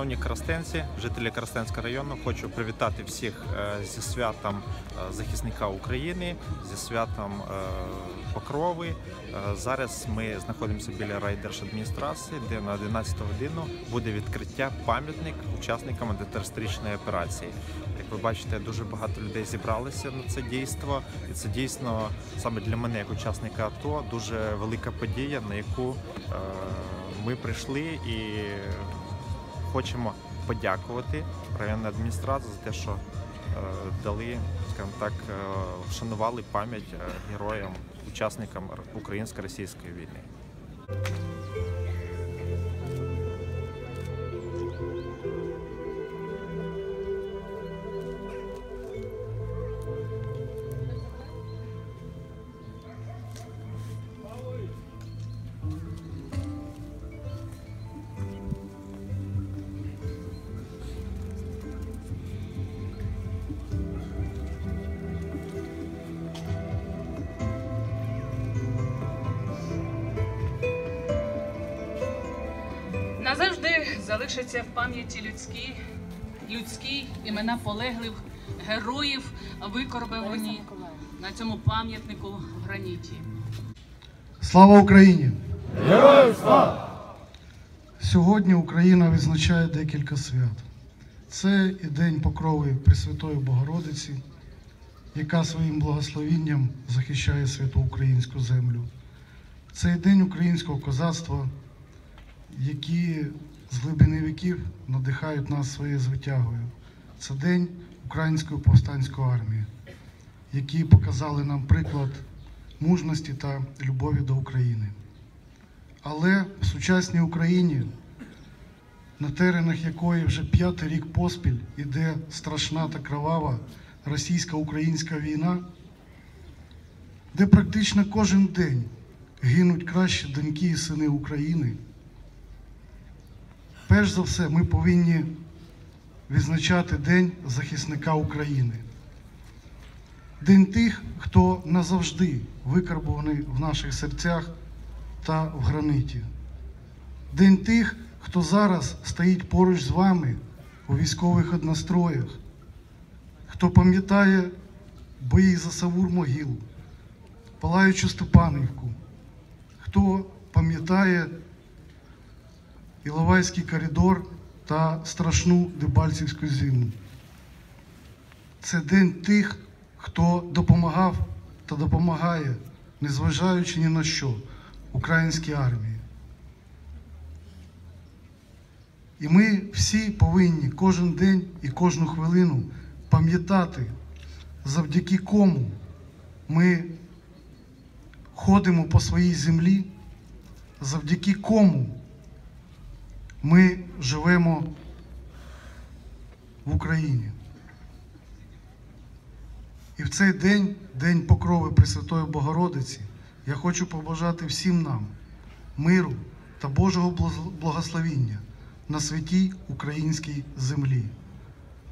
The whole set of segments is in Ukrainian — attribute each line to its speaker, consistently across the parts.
Speaker 1: Шановні коростенці, жителі Коростенського району, хочу привітати всіх е, зі святом е, захисника України, зі святом е, Покрови. Зараз ми знаходимося біля райдержадміністрації, де на 11 годину буде відкриття пам'ятник учасникам антитерористичної операції. Як ви бачите, дуже багато людей зібралися на це дійство, і це дійсно саме для мене, як учасника АТО, дуже велика подія, на яку ми прийшли і хочемо подякувати районній адміністрації за те, що е, дали, скажімо так, е, вшанували пам'ять е, героям, учасникам українсько-російської війни.
Speaker 2: Назавжди залишаться в пам'яті людські, людські імена полеглих героїв, викорбовані на цьому пам'ятнику в граніті.
Speaker 3: Слава Україні! Героям слава! Сьогодні Україна відзначає декілька свят. Це і День Покрови Пресвятої Богородиці, яка своїм благословінням захищає святу українську землю. Це і День українського козацтва, які з глибини віків надихають нас своєю звитягою. Це День Української повстанської армії, які показали нам приклад мужності та любові до України. Але в сучасній Україні, на теренах якої вже п'ятий рік поспіль іде страшна та кровава російсько-українська війна, де практично кожен день гинуть кращі доньки і сини України. Перш за все, ми повинні відзначати День захисника України. День тих, хто назавжди викарбований в наших серцях та в граниті. День тих, хто зараз стоїть поруч з вами у військових одностроях, хто пам'ятає бої за Савур могил, палаючу Степанівку, хто пам'ятає Іловайський коридор та страшну Дебальцівську зиму. Це день тих, хто допомагав та допомагає, незважаючи ні на що, українській армії. І ми всі повинні кожен день і кожну хвилину пам'ятати, завдяки кому ми ходимо по своїй землі, завдяки кому ми живемо в Україні. І в цей день, День Покрови Пресвятої Богородиці, я хочу побажати всім нам миру та Божого благословіння на святій українській землі.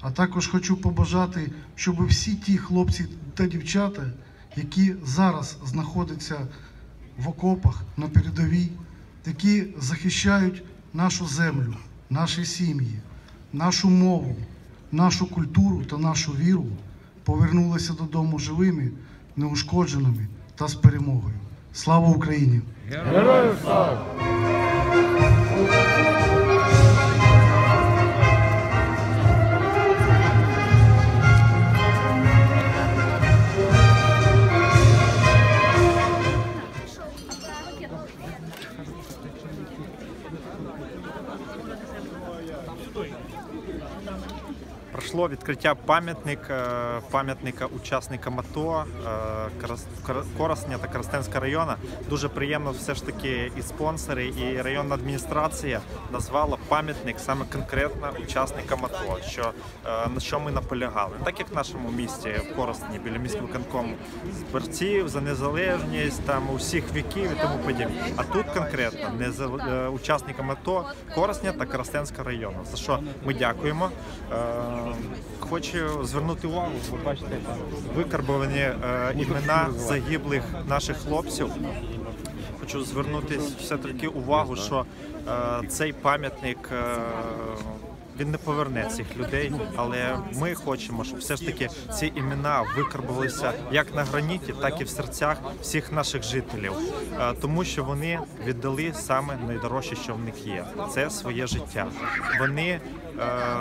Speaker 3: А також хочу побажати, щоб всі ті хлопці та дівчата, які зараз знаходяться в окопах на передовій, які захищають нашу землю, наші сім'ї, нашу мову, нашу культуру та нашу віру, повернулися додому живими, неушкодженими та з перемогою. Слава Україні!
Speaker 1: Пройшло відкриття пам'ятник, е, пам'ятника учасникам АТО е, Корос- Кор- Коростня та Коростенського району. Дуже приємно все ж таки і спонсори, і районна адміністрація назвала пам'ятник саме конкретно учасникам АТО, що, е, на що ми наполягали. Так як в нашому місті в Коростні біля міського виконкому з борців за незалежність, там усіх віків і тому подібне. А тут конкретно не за е, учасникам АТО Коростня та Коростенського району. За що ми дякуємо. Хочу звернути увагу, ви бачите, викарбовані е, імена загиблих наших хлопців. Хочу звернути все-таки увагу, що е, цей пам'ятник е, він не поверне цих людей. Але ми хочемо, щоб все ж таки ці імена викарбувалися як на граніті, так і в серцях всіх наших жителів, Е, тому що вони віддали саме найдорожче, що в них є. Це своє життя. Вони е,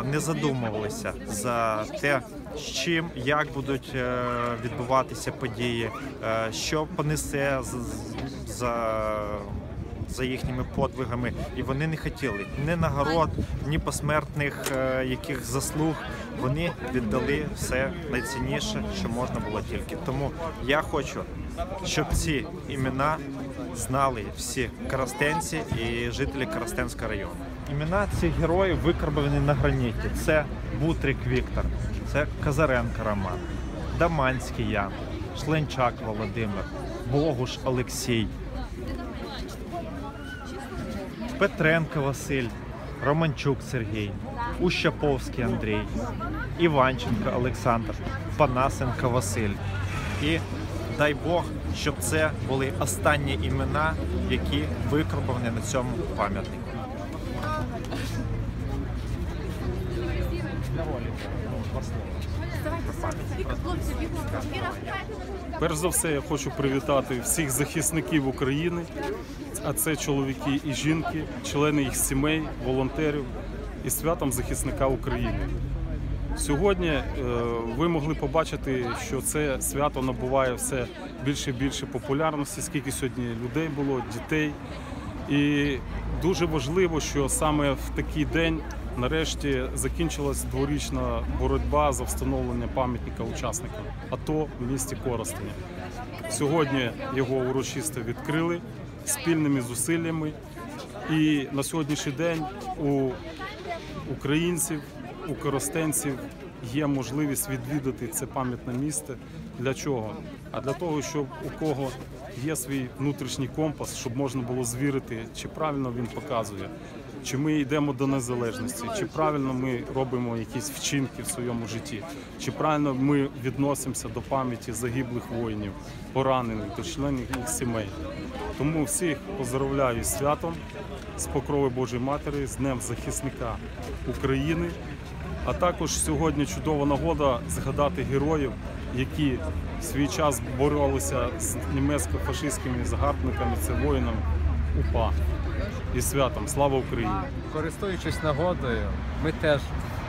Speaker 1: не задумувалися за те, з чим, як будуть е, відбуватися події, що понесе за. За їхніми подвигами, і вони не хотіли ні нагород, ні посмертних е, яких заслуг. Вони віддали все найцінніше, що можна було тільки. Тому я хочу, щоб ці імена знали всі карастенці і жителі Карастенського району. Імена цих героїв викарбовані на граніті. Це Бутрик Віктор, це Казаренко Роман, Даманський Ян, Шленчак Володимир, Богуш Олексій, Петренко Василь, Романчук Сергій, Ущаповський Андрій, Іванченко Олександр, Панасенко Василь. І дай Бог, щоб це були останні імена, які викарбовані на цьому пам'ятнику.
Speaker 4: Перш за все, я хочу привітати всіх захисників України, а це чоловіки і жінки, члени їх сімей, волонтерів і святом захисника України. Сьогодні е, ви могли побачити, що це свято набуває все більше і більше популярності, скільки сьогодні людей було, дітей. І дуже важливо, що саме в такий день нарешті закінчилась дворічна боротьба за встановлення пам'ятника учасникам АТО в місті Коростені. Сьогодні його урочисто відкрили спільними зусиллями. І на сьогоднішній день у українців, у коростенців є можливість відвідати це пам'ятне місце. Для чого? А для того, щоб у кого є свій внутрішній компас, щоб можна було звірити, чи правильно він показує, чи ми йдемо до незалежності, чи правильно ми робимо якісь вчинки в своєму житті, чи правильно ми відносимося до пам'яті загиблих воїнів, поранених, до членів їх сімей. Тому всіх поздравляю з святом, з покрови Божої Матері, з Днем захисника України. А також сьогодні чудова нагода згадати героїв, які в свій час боролися з німецько-фашистськими загарбниками, це воїнам УПА. І святом слава Україні!
Speaker 5: Користуючись нагодою, ми теж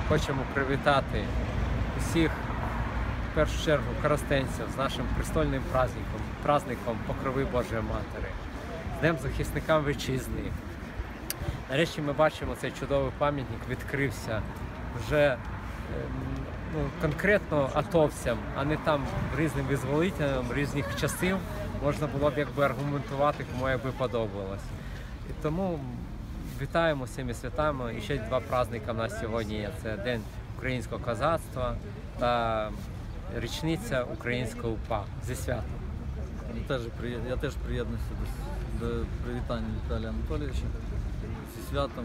Speaker 5: хочемо привітати усіх, в першу чергу, коростенців з нашим престольним праздником, праздником Покрови Божої Матері, з Днем захисникам вітчизни. Нарешті ми бачимо цей чудовий пам'ятник відкрився вже ем, ну, конкретно атовцям, а не там різним визволителям різних часів можна було б якби аргументувати, кому якби подобалось. І тому вітаємо цими святами. І ще два праздника в нас сьогодні є. Це День українського козацтва та річниця українського УПА зі святом.
Speaker 6: Теж я теж приєднуюся до, до привітання Віталія Анатолійовича зі святом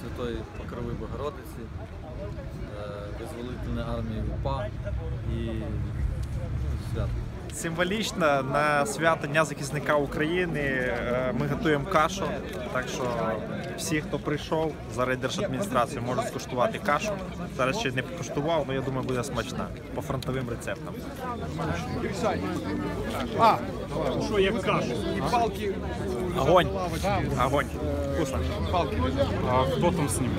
Speaker 6: Святої Покрови Богородиці, е, визволительної армії УПА і ну, свято.
Speaker 1: Символічно на свято Дня захисника України е, ми готуємо кашу. Так що всі, хто прийшов за райдержадміністрацію, можуть скуштувати кашу. Зараз ще не покуштував, але я думаю, буде смачна по фронтовим рецептам. Огонь! Огонь! Вкусно!
Speaker 4: А хто там з ним?